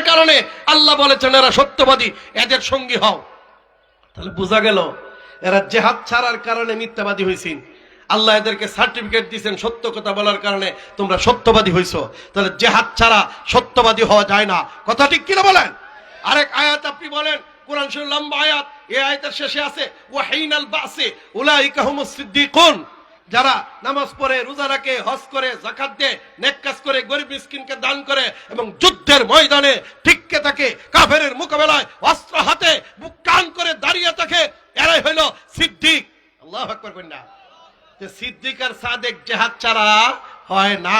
ছাড়ার কারণে আল্লাহ বলেছেন, এরা সত্যবাদী, এদের সঙ্গী হও। তাহলে বোঝা গেল, এরা জেহাদ ছাড়ার কারণে মিথ্যাবাদী হয়েছেন আল্লাহ এদেরকে সার্টিফিকেট দিয়েছেন সত্য কথা বলার কারণে তোমরা সত্যবাদী হইছো। তাহলে জেহাদ ছাড়া সত্যবাদী হওয়া যায় না। কথা ঠিক কিনা বলেন? আরেক আয়াত আপনি বলেন, কোরআন শরীফ লম্বা আয়াত, এই আয়াতের শেষে আছে, ওয়াহিনাল বাসে উলাইকা হুমুস সিদ্দিকুন। যারা নামাজ পড়ে, রোজা রাখে, হজ করে জাকাত দেয়, নেক কাজ করে, গরিব মিসকিনকে দান করে এবং যুদ্ধের ময়দানে ঠিককে থাকে কাফেরের মোকাবেলায় অস্ত্র হাতে বুক টান করে দাঁড়িয়ে থাকে, এরাই হইল সিদ্দিক। আল্লাহ কন্যা যে সিদ্দিক আর সাদেক জেহাদ ছাড়া হয় না।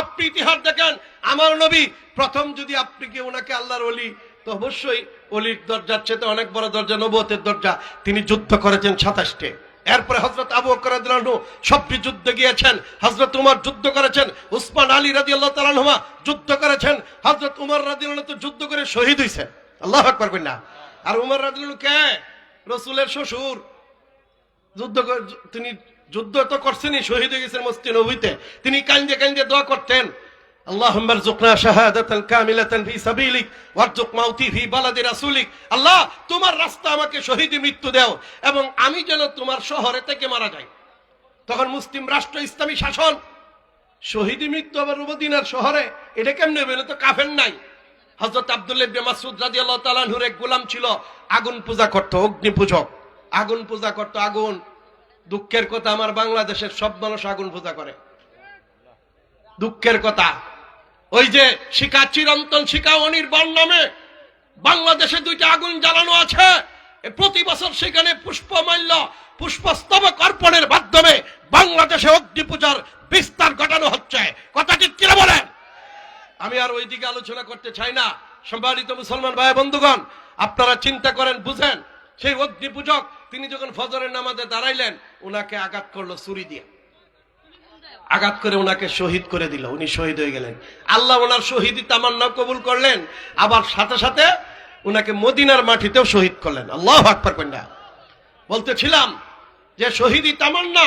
আপনি ইতিহাস দেখেন, আমার নবী প্রথম যদি আপনি কি ওনাকে আল্লাহর অলি তো অবশ্যই অলির দরজার চেয়ে অনেক বড় দরজা নবতের দরজা। তিনি যুদ্ধ করেছেন সাতাশটে। এরপরে হজরত আবু রাদিয়াল্লাহু সবটি যুদ্ধে গিয়েছেন হজরত উমার যুদ্ধ করেছেন, উসমান আলী তাআলা আনহুমা যুদ্ধ করেছেন হজরত উমর রাদিয়াল্লাহু তো যুদ্ধ করে শহীদ হয়েছেন আল্লাহ আকবার কইনা আর উমর রাদিয়াল্লাহু কে? রসুলের শ্বশুর। যুদ্ধ তিনি যুদ্ধ তো করছেনই, শহীদ হয়ে গেছেন মসজিদ নবীতে। তিনি কান্দে কান্দে দোয়া করতেন। اللهم ارزقنا شهادة كاملة في سبيلك وارزق موتي في بلد رسولك আল্লাহ তোমার রাস্তা আমাকে শহীদ মৃত্যু দাও এবং আমি যেন তোমার শহরে থেকে মারা যাই তখন মুসলিম রাষ্ট্র ইসলামী শাসন শহীদ মৃত্যু আবার মদিনার শহরে এটা কেমনে হবে তো কাফের নাই হজরত আব্দুল্লাহ ইবনে মাসউদ রাদিয়াল্লাহু তাআলা আনহুর এক গোলাম ছিল আগুন পূজা করত অগ্নি পূজক আগুন পূজা করত আগুন দুঃখের কথা আমার বাংলাদেশের সব মানুষ আগুন পূজা করে দুঃখের কথা ওই যে শিকা চিরন্তন শিকা অনির্বাণ নামে বাংলাদেশে দুইটা আগুন জ্বালানো আছে। প্রতি বছর সেখানে পুষ্পমাল্য, পুষ্পস্তবক অর্পণের মাধ্যমে বাংলাদেশে অগ্নি পূজার বিস্তার ঘটানো হচ্ছে। কথাটি কিরা বলেন? আমি আর ওই দিকে আলোচনা করতে চাই না। সম্মানিত মুসলমান ভাই বন্ধুগণ, আপনারা চিন্তা করেন, বুঝেন, সেই অগ্নি পূজক, তিনি যখন ফজরের নামাজে দাঁড়াইলেন ওনাকে আঘাত করল ছুরি দিয়ে। আঘাত করে ওনাকে শহীদ করে দিল, উনি শহীদ হয়ে গেলেন। আল্লাহ ওনার শহীদি তামান্না কবুল করলেন, আবার সাথে সাথে ওনাকে মদিনার মাটিতেও শহীদ করলেন। আল্লাহ আকবর কন্যা বলতেছিলাম যে শহীদি তামান্না,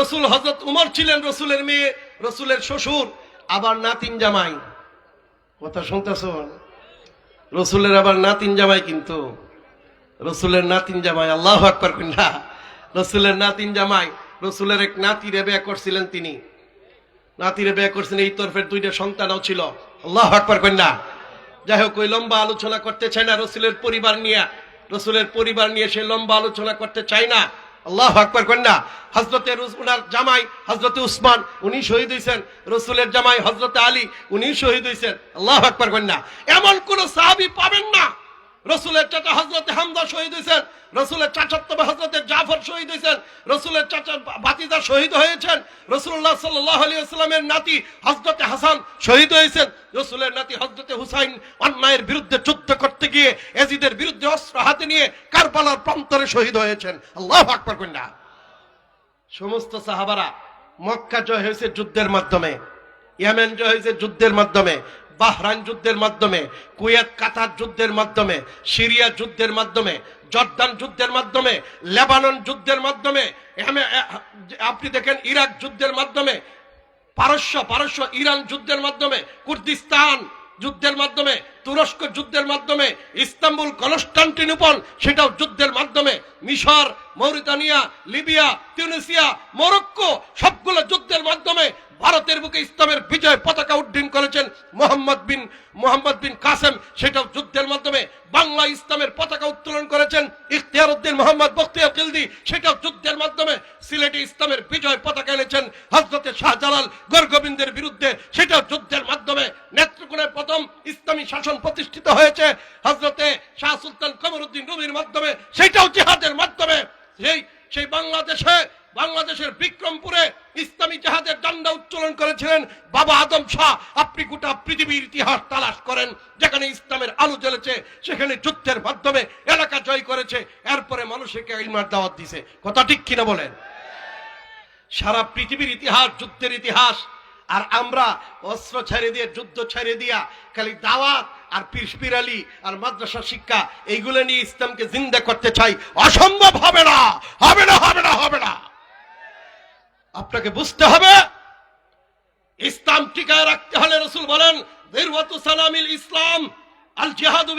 রসুল হজরত উমর ছিলেন রসুলের মেয়ে, রসুলের শ্বশুর, আবার নাতিন জামাই। কথা শুনতেছ? রসুলের আবার নাতিন জামাই কিন্তু। রসুলের নাতিন জামাই, আল্লাহ আকবর কন্যা রসুলের নাতিন জামাই, রসুলের এক নাতি রেবে করছিলেন তিনি। নাতিরে বিয়ে করছিলেন এই তরফের দুইটা সন্তানও ছিল। আল্লাহ আকবর কন্যা যাই হোক, ওই লম্বা আলোচনা করতে চাই না রসুলের পরিবার নিয়ে। রসুলের পরিবার নিয়ে সে লম্বা আলোচনা করতে চায় না। আল্লাহ আকবর কন্যা হজরতে উনার জামাই হজরতে উসমান, উনি শহীদ হয়েছেন রসুলের জামাই হজরতে আলী, উনি শহীদ হয়েছেন আল্লাহ আকবর কন্যা এমন কোন সাহাবি পাবেন না। রসুলের চাচা হজরতে হামদা শহীদ হয়েছেন, রসুলের চাচাত্তবে হজরতে জাফর শহীদ হয়েছেন, রসুলের চাচা বাতিদা শহীদ হয়েছেন, রসুল্লাহ সাল্লাহ আলী আসলামের নাতি হজরতে হাসান শহীদ হয়েছেন। রসুলের নাতি হজরতে হুসাইন অন্যায়ের বিরুদ্ধে যুদ্ধ করতে গিয়ে, এজিদের বিরুদ্ধে অস্ত্র হাতে নিয়ে কারবালার প্রান্তরে শহীদ হয়েছেন। আল্লাহ আকবর কন্যা সমস্ত সাহাবারা মক্কা জয় হয়েছে যুদ্ধের মাধ্যমে, ইয়ামেন জয় হয়েছে যুদ্ধের মাধ্যমে বাহরাইন যুদ্ধের মাধ্যমে কুয়েত কাতার যুদ্ধের মাধ্যমে সিরিয়া যুদ্ধের মাধ্যমে জর্দান যুদ্ধের মাধ্যমে লেবানন যুদ্ধের মাধ্যমে আপনি দেখেন ইরাক যুদ্ধের মাধ্যমে পারস্য পারস্য ইরান যুদ্ধের মাধ্যমে কুর্দিস্তান যুদ্ধের মাধ্যমে তুরস্ক যুদ্ধের মাধ্যমে ইস্তাম্বুল কনস্টান্টিনোপল সেটাও যুদ্ধের মাধ্যমে মিশর মৌরিতানিয়া লিবিয়া তিউনিসিয়া মরক্কো সবগুলো যুদ্ধের মাধ্যমে ভারতের বুকে ইসলামের বিজয় পতাকা উড্ডীন করেছেন মোহাম্মদ বিন মোহাম্মদ বিন কাসেম। সেটাও যুদ্ধের মাধ্যমে বাংলা ইসলামের পতাকা উত্তোলন করেছেন ইখতিয়ার উদ্দিন মোহাম্মদ বখতিয়ার খিলদি সেটাও যুদ্ধের মাধ্যমে সিলেটে ইসলামের বিজয় পতাকা এনেছেন হজরতে শাহজালাল গর্গবিন্দের বিরুদ্ধে। সেটাও যুদ্ধের মাধ্যমে নেত্রকোনায় প্রথম ইসলামী শাসন প্রতিষ্ঠিত হয়েছে। হজরতে শাহ সুলতান কমরুদ্দিন রুমির মাধ্যমে। সেটাও জিহাদের মাধ্যমে। সেই সেই বাংলাদেশে বাংলাদেশের বিক্রমপুরে ইসলামী জাহাজের ডান্ডা উত্তোলন করেছিলেন বাবা আদম শাহ। আপনি গোটা পৃথিবীর ইতিহাস তালাশ করেন, যেখানে ইসলামের আলো জ্বলেছে, সেখানে যুদ্ধের মাধ্যমে এলাকা জয় করেছে, এরপরে মানুষকে ইলমার দাওয়াত দিছে। কথা ঠিক কিনা বলেন? সারা পৃথিবীর ইতিহাস যুদ্ধের ইতিহাস, আর আমরা অস্ত্র ছেড়ে দিয়ে, যুদ্ধ ছেড়ে দিয়া, খালি দাওয়াত আর পিরপিরালি আর মাদ্রাসা শিক্ষা, এইগুলো নিয়ে ইসলামকে জিন্দা করতে চাই। অসম্ভব হবে না হবে না হবে না হবে না। বুঝতে হবে। ইসলাম টিকায় রাখতে হলে রসুল বলেন সালামিল ইসলাম, আল জেহাদু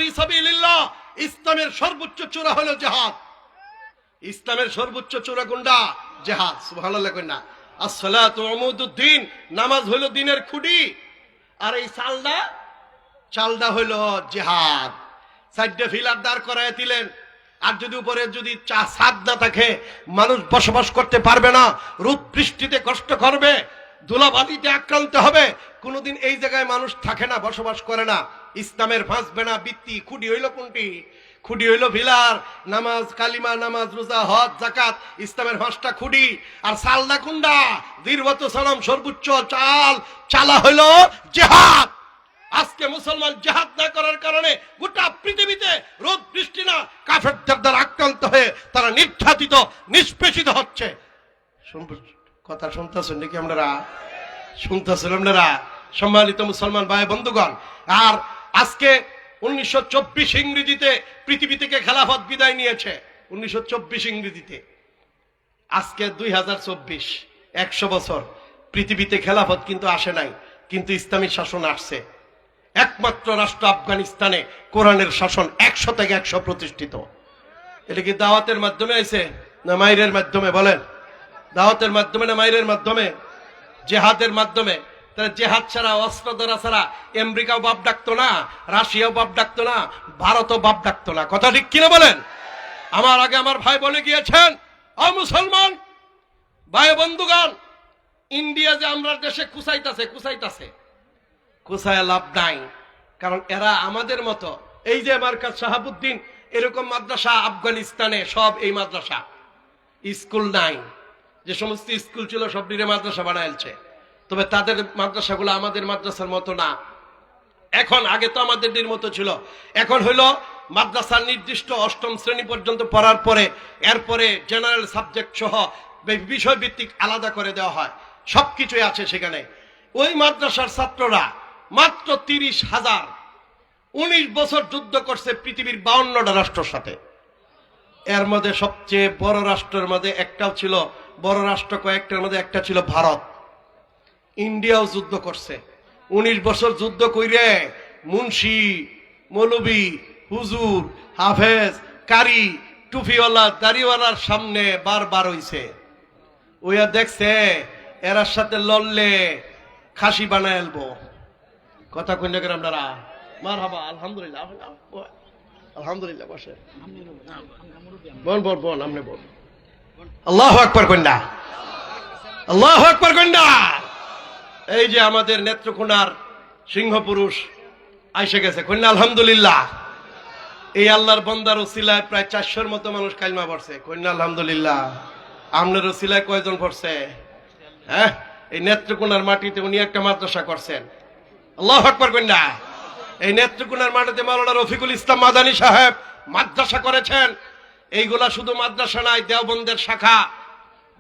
ইসলামের সর্বোচ্চ চূড়া হলো জেহাদ। ইসলামের সর্বোচ্চ চূড়া গুন্ডা জেহাদ। সুবহানাল্লাহ কন্যা আসসালাতু উমুদুদ্দিন, নামাজ হলো দিনের খুঁটি। আর এই চালদা চালদা হইল জেহাদ। চারটে ফিলার দাঁড় করায় দিলেন। আর যদি উপরে যদি চা সাদ না থাকে, মানুষ বসবাস করতে পারবে না রোদ বৃষ্টিতে কষ্ট করবে, ধুলাবালিতে আক্রান্ত হবে, কোনোদিন এই জায়গায় মানুষ থাকে না, বসবাস করে না। ইসলামের ফাঁসবে না, বৃত্তি, খুঁটি হইল কোনটি? খুঁটি হইল ভিলার, নামাজ, কালিমা, নামাজ, রোজা, হজ জাকাত ইসলামের পাঁচটা খুঁটি। আর সালদা কুন্ডা দীর্ঘত সালাম, সর্বোচ্চ চাল, চালা হইল জেহাদ। আজকে মুসলমান জেহাদ না করার কারণে গোটা পৃথিবীতে রোদ বৃষ্টি না কাফেরদের দ্বারা আক্রান্ত হয়ে তারা নির্যাতিত, নিষ্পেষিত হচ্ছে। কথা শুনতেছেন নাকি আপনারা? শুনতেছেন আপনারা? সম্মানিত মুসলমান ভাই বন্ধুগণ, আর আজকে উনিশশো চব্বিশ ইংরেজিতে পৃথিবী থেকে খেলাফত বিদায় নিয়েছে, উনিশশো চব্বিশ ইংরেজিতে। আজকে দুই হাজার চব্বিশ, একশো বছর পৃথিবীতে খেলাফত কিন্তু আসে নাই, কিন্তু ইসলামী শাসন আসছে। একমাত্র রাষ্ট্র আফগানিস্তানে কোরআনের শাসন একশো থেকে একশো প্রতিষ্ঠিত। এটা কি দাওয়াতের মাধ্যমে আইছে না মাইরের মাধ্যমে? বলেন। দাওয়াতের মাধ্যমে না মাইরের মাধ্যমে? জেহাদের মাধ্যমে। তাহলে জেহাদ ছাড়া, অস্ত্র ধরা ছাড়া আমেরিকাও বাপ ডাকতো না, রাশিয়াও বাপ ডাকতো না, ভারতও বাপ ডাকতো না। কথা ঠিক কিনা বলেন? আমার আগে আমার ভাই বলে গিয়েছেন অ মুসলমান, ভাই বন্ধুগণ, ইন্ডিয়া যে আমরা দেশে কুসাইতাছে কুসাইতাছে। কোথায় লাভ নাই। কারণ এরা আমাদের মতো। এই যে মার্কাজ শাহাবুদ্দিন এরকম মাদ্রাসা আফগানিস্তানে, সব এই মাদ্রাসা। স্কুল নাই। যে সমস্ত স্কুল ছিল, সব নিরে মাদ্রাসা বানাইছে। তবে তাদের মাদ্রাসাগুলো আমাদের মাদ্রাসার মতো না। এখন, আগে তো আমাদের মতো ছিল। এখন হইল, মাদ্রাসার নির্দিষ্ট অষ্টম শ্রেণি পর্যন্ত পড়ার পরে, এরপরে জেনারেল সাবজেক্ট সহ বিষয়ভিত্তিক আলাদা করে দেওয়া হয়। সবকিছুই আছে সেখানে। ওই মাদ্রাসার ছাত্ররা মাত্র তিরিশ হাজার উনিশ বছর যুদ্ধ করছে পৃথিবীর বাউন্নটা রাষ্ট্রের সাথে। এর মধ্যে সবচেয়ে বড় রাষ্ট্রের মধ্যে একটাও ছিল, বড় রাষ্ট্র কয়েকটার মধ্যে একটা ছিল ভারত। ইন্ডিয়াও যুদ্ধ করছে। উনিশ বছর যুদ্ধ কইরে মুন্সি, মৌলবি, হুজুর, হাফেজ, কারি, টুফিওয়ালা, দাড়িওয়ালার সামনে বারবার হইছে। ওইয়া দেখছে এরার সাথে লড়লে খাসি বানায় এলবো কথা কেন আপনারা মার আলহামদুলিল্লাহ আলহামদুলিল্লাহ, বসে। বল বল বল, আমনে বল। আল্লাহ আকবর কন্যা আল্লাহ আকবর কন্যা এই যে আমাদের নেত্রকোনার সিংহ পুরুষ আইসে গেছে কন্যা আলহামদুলিল্লাহ। এই আল্লাহর বন্দার ওসিলায় প্রায় চারশোর মতো মানুষ কালমা পড়ছে কন্যা আলহামদুলিল্লাহ। আমনের ওসিলায় কয়জন পড়ছে? হ্যাঁ? এই নেত্রকোনার মাটিতে উনি একটা মাদ্রাসা করছেন। আল্লাহ আকবর কন্যা এই নেত্রকোনার মাটিতে মাওলানা রফিকুল ইসলাম মাদানী সাহেব মাদ্রাসা করেছেন। এইগুলা শুধু মাদ্রাসা নাই, দেওবন্দের শাখা।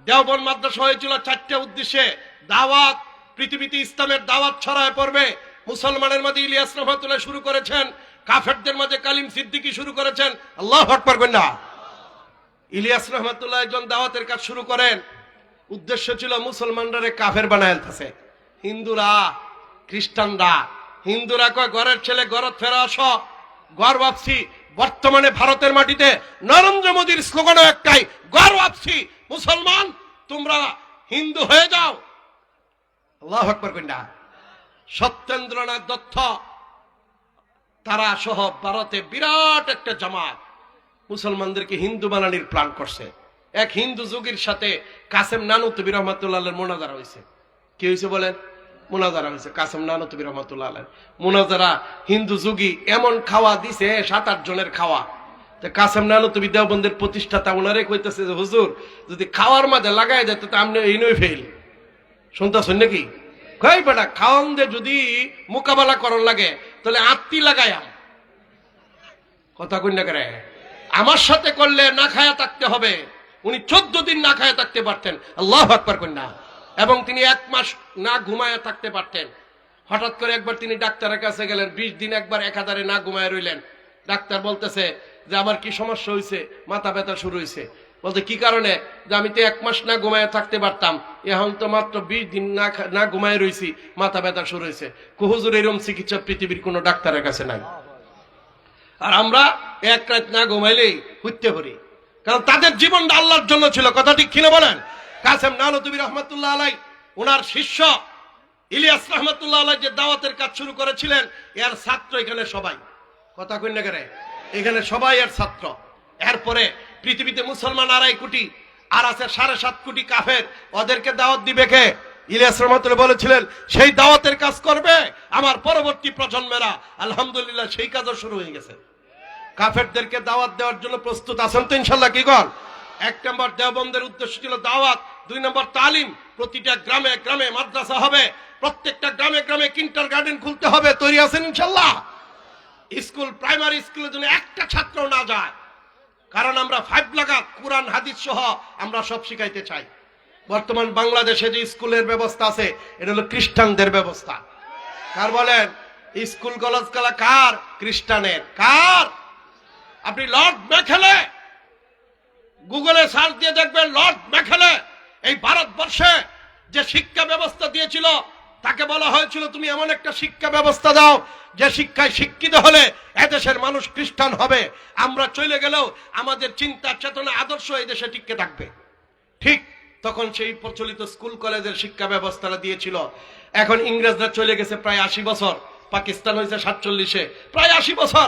দেওবন মাদ্রাসা হয়েছিল চারটে উদ্দেশ্যে। দাওয়াত, পৃথিবীতে ইসলামের দাওয়াত ছড়ায় পড়বে। মুসলমানের মাঝে ইলিয়াস রহমতুল্লাহ শুরু করেছেন। কাফেরদের মাঝে কালিম সিদ্দিকী শুরু করেছেন। আল্লাহ আকবর না। ইলিয়াস রহমতুল্লাহ একজন দাওয়াতের কাজ শুরু করেন। উদ্দেশ্য ছিল মুসলমানরা কাফের বানায় হিন্দুরা, খ্রিস্টানরা হিন্দুরা কয়, ঘরের ছেলে, ঘরত ফেরা আস। ঘর ভাবছি, বর্তমানে ভারতের মাটিতে নরেন্দ্র মোদীর স্লোগানও একটাই, ঘর ভাবছি, মুসলমান, তোমরা হিন্দু হয়ে যাও। আল্লাহ আকবর কন্যা সত্যেন্দ্রনাথ দত্ত তারা সহ ভারতে বিরাট একটা জামাত, মুসলমানদেরকে হিন্দু বানানির প্ল্যান করছে। এক হিন্দু যুগের সাথে কাসেম নানুতবি রহমতুল্লাহ মোনাজারা হয়েছে কি হয়েছে বলেন? মোনাজারা হয়েছে। কাসেম নানুতবি রহমতুল্লাহ মোনাজারা হিন্দু যুগী এমন খাওয়া দিছে, সাত, আট জনের খাওয়া। কাসেম নানুতবি প্রতিষ্ঠাতা ওনারে কইতেছে যে, হুজুর, যদি খাওয়ার মাঝে লাগাই তো আপনি ফেল নাকি? কই বেটা, খাওয়ান যদি মোকাবেলা করার লাগে, তাহলে আত্মি লাগায়াম কথা না করে? আমার সাথে করলে না খায়া থাকতে হবে। উনি চোদ্দ দিন না খায়া থাকতে পারতেন। আল্লাহ আকবার কন্যা এবং তিনি এক মাস না ঘুমায়া থাকতে পারতেন। হঠাৎ করে একবার তিনি ডাক্তারের কাছে গেলেন, বিশ দিন একবার একাধারে না ঘুমায় রইলেন। ডাক্তার বলতেছে যে, আমার কি সমস্যা হয়েছে মাথা ব্যথা শুরু হয়েছে বলতে, কি কারণে? যে, আমি তো এক মাস না ঘুমায় থাকতে পারতাম। এখন তো মাত্র বিশ দিন না না ঘুমায় রয়েছি মাথা ব্যথা শুরু হয়েছে কুহুজুর এরম চিকিৎসা পৃথিবীর কোনো ডাক্তারের কাছে নাই। আর আমরা এক রাত না ঘুমাইলেই হুইতে পারি। কারণ তাদের জীবনটা আল্লাহর জন্য ছিল। কথা ঠিক কিনে বলেন? কাসেম নানতুবি রহমতুল্লাহ আলাই ওনার শিষ্য ইলিয়াস রহমতুল্লাহ আলাই যে দাওয়াতের কাজ শুরু করেছিলেন, এর ছাত্র এখানে সবাই। কথা কন্যা করে এখানে সবাই এর ছাত্র। এরপরে পৃথিবীতে মুসলমান আড়াই কোটি, আর আছে সাড়ে সাত কোটি কাফের। ওদেরকে দাওয়াত দিবে কে? ইলিয়াস রহমতুল্লাহ বলেছিলেন, সেই দাওয়াতের কাজ করবে আমার পরবর্তী প্রজন্মেরা। আলহামদুলিল্লাহ, সেই কাজও শুরু হয়ে গেছে। কাফেরদেরকে দাওয়াত দেওয়ার জন্য প্রস্তুত আছেন তো ইনশাল্লাহ, কি কর এক নম্বর দেওবন্দের উদ্দেশ্য ছিল দাওয়াত, দুই নম্বর তালিম। প্রতিটা গ্রামে গ্রামে মাদ্রাসা হবে, প্রত্যেকটা গ্রামে গ্রামে কিন্টার গার্ডেন খুলতে হবে, তৈরি আছেন ইনশাল্লাহ স্কুল, প্রাইমারি স্কুলের জন্য একটা ছাত্র না যায়, কারণ আমরা ফাইভ লাগাত, কোরআন, হাদিস সহ আমরা সব শিখাইতে চাই। বর্তমান বাংলাদেশে যে স্কুলের ব্যবস্থা আছে, এটা হলো খ্রিস্টানদের ব্যবস্থা। কার বলেন? স্কুল, কলেজ কালা কার? খ্রিস্টানের। কার? আপনি লর্ড মেখেলে গুগলে সার্চ দিয়ে দেখবেন লর্ড মেখেলে এই ভারতবর্ষে যে শিক্ষা ব্যবস্থা দিয়েছিল, তাকে বলা হয়েছিল, তুমি এমন একটা শিক্ষা ব্যবস্থা দাও যে শিক্ষায় শিক্ষিত হলে এদেশের মানুষ খ্রিস্টান হবে। আমরা চলে গেলেও আমাদের চিন্তা, চেতনা, আদর্শ এই দেশে টিকে থাকবে। ঠিক তখন সেই প্রচলিত স্কুল, কলেজের শিক্ষা ব্যবস্থাটা দিয়েছিল। এখন ইংরেজরা চলে গেছে প্রায় আশি বছর, পাকিস্তান হয়েছে সাতচল্লিশে, প্রায় আশি বছর।